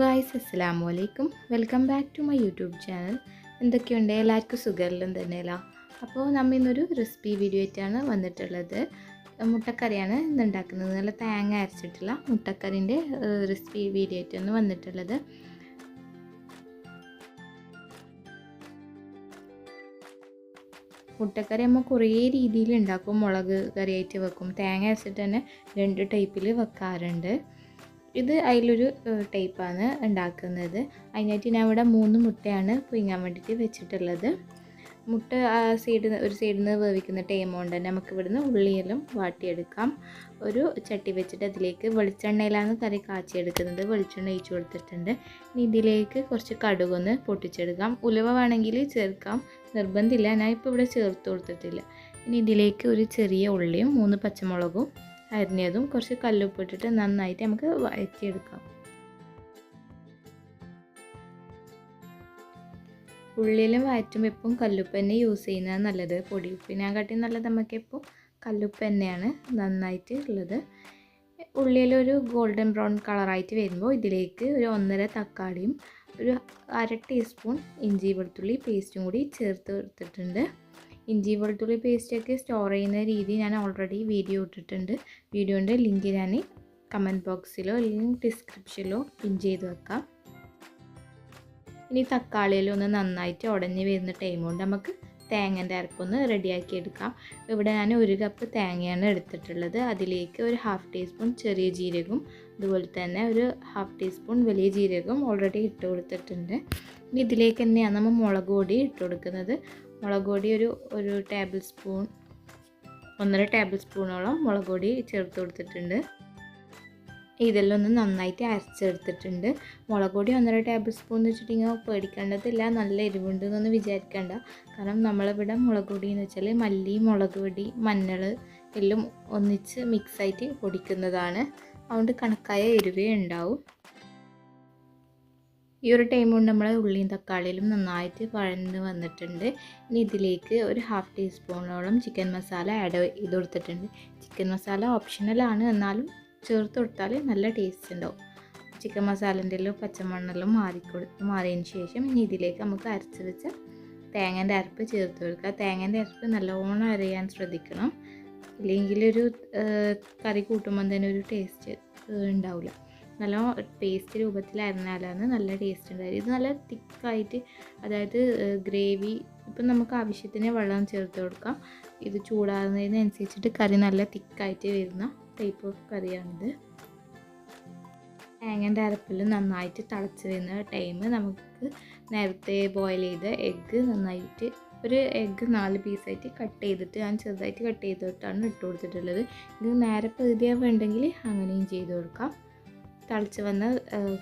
Guys അസ്സലാമു അലൈക്കും welcome back to my YouTube channel എന്തൊക്കെയുണ്ട്? എല്ലാവർക്കും സുഖമെല്ലാം തന്നെയല്ല? അപ്പോൾ നമ്മൾ ഇന്നൊരു റെസിപ്പി വീഡിയോ ആയിട്ടാണ് വന്നിട്ടുള്ളത്. മുട്ടക്കറിയാണ് ഇന്ന് ഉണ്ടാക്കുന്നത്. നല്ല തേങ്ങ അരച്ചിട്ടുള്ള മുട്ടക്കറിന്റെ റെസിപ്പി വീഡിയോ ആയിട്ടാണ് വന്നിട്ടുള്ളത്. മുട്ടക്കറി നമ്മൾ കുറേ രീതിയിൽ ഉണ്ടാക്കും. മുളക് കറിയായിട്ട് വെക്കും. തേങ്ങ അരച്ചിട്ട് തന്നെ രണ്ട് ടൈപ്പിൽ വെക്കാറുണ്ട്. ഇത് അതിലൊരു ടൈപ്പാണ് ഉണ്ടാക്കുന്നത്. അതിനായിട്ട് ഞാൻ ഇവിടെ മൂന്ന് മുട്ടയാണ് പുഴുങ്ങാൻ വേണ്ടിയിട്ട് വെച്ചിട്ടുള്ളത്. മുട്ട ആ സൈഡിൽ നിന്ന് ഒരു സൈഡിൽ നിന്ന് വേവിക്കുന്ന ടൈം കൊണ്ട് തന്നെ നമുക്ക് ഇവിടുന്ന് ഉള്ളിയെല്ലാം വാട്ടിയെടുക്കാം. ഒരു ചട്ടി വെച്ചിട്ട് അതിലേക്ക് വെളിച്ചെണ്ണയിലാണ് കറി കാച്ചിയെടുക്കുന്നത്. വെളിച്ചെണ്ണ ഒഴിച്ചു കൊടുത്തിട്ടുണ്ട്. ഇനി ഇതിലേക്ക് കുറച്ച് കടുകൊന്ന് പൊട്ടിച്ചെടുക്കാം. ഉലുവ വേണമെങ്കിൽ ചേർക്കാം. നിർബന്ധമില്ല. ഞാൻ ഇപ്പോൾ ഇവിടെ ചേർത്ത് കൊടുത്തിട്ടില്ല. ഇനി ഇതിലേക്ക് ഒരു ചെറിയ ഉള്ളിയും മൂന്ന് പച്ചമുളകും അരിഞ്ഞതും കുറച്ച് കല്ലുപ്പ് ഇട്ടിട്ട് നന്നായിട്ട് നമുക്ക് വഴറ്റിയെടുക്കാം. ഉള്ളിലും വഴറ്റുമ്പോൾ എപ്പം കല്ലുപ്പ് തന്നെ യൂസ് ചെയ്യുന്നത് നല്ലത്. പൊടി ഉപ്പിനെക്കാട്ടി നല്ലത് നമുക്കിപ്പോൾ കല്ലുപ്പ് തന്നെയാണ് നന്നായിട്ട് ഉള്ളത്. ഉള്ളിലൊരു ഗോൾഡൻ ബ്രൗൺ കളറായിട്ട് വരുമ്പോൾ ഇതിലേക്ക് ഒരു ഒന്നര തക്കാളിയും ഒരു അര ടീസ്പൂൺ ഇഞ്ചി വെളുത്തുള്ളി പേസ്റ്റും കൂടി ചേർത്ത് എടുത്തിട്ടുണ്ട് ഇഞ്ചി വെളുത്തുള്ളി പേസ്റ്റൊക്കെ സ്റ്റോർ ചെയ്യുന്ന രീതി ഞാൻ ഓൾറെഡി വീഡിയോ ഇട്ടിട്ടുണ്ട്. വീഡിയോന്റെ ലിങ്ക് ഞാൻ കമന്റ് ബോക്സിലോ അല്ലെങ്കിൽ ഡിസ്ക്രിപ്ഷനിലോ പിൻ ചെയ്ത് വെക്കാം. ഇനി തക്കാളിയിലൊന്ന് നന്നായിട്ട് ഉടഞ്ഞ് വരുന്ന ടൈം കൊണ്ട് നമുക്ക് തേങ്ങന്റെ അരപ്പൊന്ന് റെഡിയാക്കി എടുക്കാം. ഇവിടെ ഞാൻ ഒരു കപ്പ് തേങ്ങയാണ് എടുത്തിട്ടുള്ളത്. അതിലേക്ക് ഒരു ഹാഫ് ടീസ്പൂൺ ചെറിയ ജീരകവും അതുപോലെ തന്നെ ഒരു ഹാഫ് ടീസ്പൂൺ വലിയ ജീരകവും ഓൾറെഡി ഇട്ട് കൊടുത്തിട്ടുണ്ട്. ഇതിലേക്ക് തന്നെയാണ് നമ്മൾ മുളക് പൊടി ഇട്ട് കൊടുക്കുന്നത്. മുളക് പൊടി ഒരു ഒരു ടേബിൾ സ്പൂൺ ഒന്നര ടേബിൾ സ്പൂണോളം മുളക് പൊടി ചേർത്ത് കൊടുത്തിട്ടുണ്ട്. ഇതെല്ലാം ഒന്ന് നന്നായിട്ട് അരച്ചെടുത്തിട്ടുണ്ട്. മുളക് പൊടി ഒന്നര ടേബിൾ സ്പൂൺ എന്ന് വെച്ചിട്ടുണ്ടെങ്കിൽ പേടിക്കേണ്ടതില്ല നല്ല എരിവുണ്ട് എന്നൊന്നും വിചാരിക്കേണ്ട. കാരണം നമ്മളിവിടെ മുളക് പൊടി എന്ന് വെച്ചാൽ മല്ലി മുളക് പൊടി മഞ്ഞൾ എല്ലാം ഒന്നിച്ച് മിക്സായിട്ട് പൊടിക്കുന്നതാണ്. അതുകൊണ്ട് കണക്കായ എരിവേ ഉണ്ടാവും. ഈ ഒരു ടൈം കൊണ്ട് നമ്മൾ ഉള്ളിയും തക്കാളിയിലും നന്നായിട്ട് വഴന്ന് വന്നിട്ടുണ്ട്. ഇനി ഇതിലേക്ക് ഒരു ഹാഫ് ടീസ്പൂണോളം ചിക്കൻ മസാല ആഡ് ചെയ്ത് കൊടുത്തിട്ടുണ്ട്. ചിക്കൻ മസാല ഓപ്ഷണലാണ് എന്നാലും ചേർത്ത് കൊടുത്താൽ നല്ല ടേസ്റ്റ് ഉണ്ടാവും. ചിക്കൻ മസാലന്റെ പച്ചമണ്ണെല്ലാം മാറിക്കൊടു മാറിയതിന് ശേഷം ഇനി ഇതിലേക്ക് നമുക്ക് അരച്ച് വെച്ച തേങ്ങേന്റെ അരപ്പ് ചേർത്ത് കൊടുക്കുക. തേങ്ങേന്റെ അരപ്പ് നല്ലോണം അരയാൻ ശ്രദ്ധിക്കണം. ഇല്ലെങ്കിൽ ഒരു കറി കൂട്ടുമ്പോൾ തന്നെ ഒരു ടേസ്റ്റ് ഉണ്ടാവില്ല. നല്ല പേസ്റ്റ് രൂപത്തിലായിരുന്നാലാണ് നല്ല ടേസ്റ്റ് ഉണ്ടായത്. ഇത് നല്ല തിക്കായിട്ട് അതായത് ഗ്രേവി ഇപ്പം നമുക്ക് ആവശ്യത്തിന് വെള്ളം ചേർത്ത് കൊടുക്കാം. ഇത് ചൂടാകുന്നതിനനുസരിച്ചിട്ട് കറി നല്ല തിക്കായിട്ട് വരുന്ന ടൈപ്പ് ഓഫ് കറിയാണിത്. തേങ്ങന്റെ അരപ്പിൽ നന്നായിട്ട് തിളച്ച് വരുന്ന ടൈം നമുക്ക് നേരത്തെ ബോയിൽ ചെയ്ത എഗ്ഗ് നന്നായിട്ട് ഒരു എഗ്ഗ് നാല് പീസായിട്ട് കട്ട് ചെയ്തിട്ട് ഞാൻ ചെറുതായിട്ട് കട്ട് ചെയ്തിട്ടാണ് ഇട്ട് കൊടുത്തിട്ടുള്ളത്. ഇത് നേരെ പകുതിയാ വേണ്ടെങ്കിൽ അങ്ങനെയും ചെയ്ത് കൊടുക്കാം. തിളച്ച് വന്ന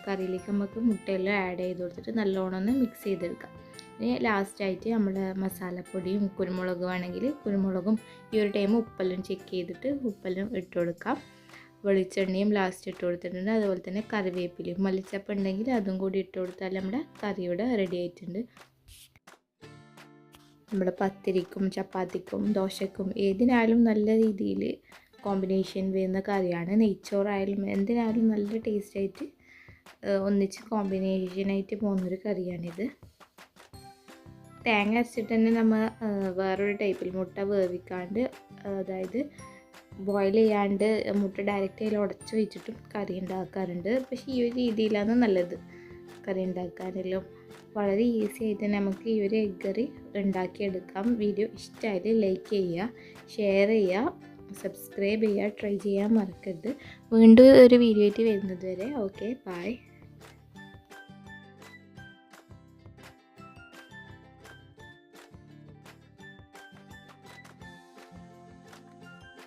കറിയിലേക്ക് നമുക്ക് മുട്ടയെല്ലാം ആഡ് ചെയ്ത് കൊടുത്തിട്ട് നല്ലോണം ഒന്ന് മിക്സ് ചെയ്തെടുക്കാം. ഇനി ലാസ്റ്റായിട്ട് നമ്മുടെ മസാലപ്പൊടിയും കുരുമുളകും ആണെങ്കിൽ കുരുമുളകും ഈ ഒരു ടൈം ഉപ്പെല്ലാം ചെക്ക് ചെയ്തിട്ട് ഉപ്പെല്ലാം ഇട്ട് കൊടുക്കാം. വെളിച്ചെണ്ണയും ലാസ്റ്റ് ഇട്ട് കൊടുത്തിട്ടുണ്ട്. അതുപോലെ തന്നെ കറിവേപ്പിലയും. മല്ലിച്ചപ്പ് ഉണ്ടെങ്കിൽ അതും കൂടി ഇട്ട് കൊടുത്താൽ നമ്മുടെ കറി ഇവിടെ റെഡി ആയിട്ടുണ്ട്. നമ്മുടെ പത്തിരിക്കും ചപ്പാത്തിക്കും ദോശക്കും ഏതിനായാലും നല്ല രീതിയിൽ കോമ്പിനേഷൻ വരുന്ന കറിയാണ്. നെയ്ച്ചോറായാലും എന്തിനായാലും നല്ല ടേസ്റ്റായിട്ട് ഒന്നിച്ച് കോമ്പിനേഷനായിട്ട് പോകുന്നൊരു കറിയാണിത്. തേങ്ങ അരച്ചിട്ട് തന്നെ നമ്മൾ വേറൊരു ടൈപ്പിൽ മുട്ട വേവിക്കാണ്ട് അതായത് ബോയിൽ ചെയ്യാണ്ട് മുട്ട ഡയറക്റ്റ് അതിൽ ഉടച്ച് വെച്ചിട്ടും കറി ഉണ്ടാക്കാറുണ്ട്. പക്ഷേ ഈ ഒരു രീതിയിലാണ് നല്ലത് കറി ഉണ്ടാക്കാനെല്ലാം. വളരെ ഈസി ആയിട്ട് നമുക്ക് ഈ ഒരു എഗ് കറി ഉണ്ടാക്കിയെടുക്കാം. വീഡിയോ ഇഷ്ടമായത് ലൈക്ക് ചെയ്യുക ഷെയർ ചെയ്യുക. സബ്സ്ക്രൈബ് ചെയ്യുക ട്രൈ ചെയ്യാൻ മറക്കരുത്. വീണ്ടും ഒരു വീഡിയോ ആയിട്ട് വരുന്നത് വരെ ഓക്കെ ബൈ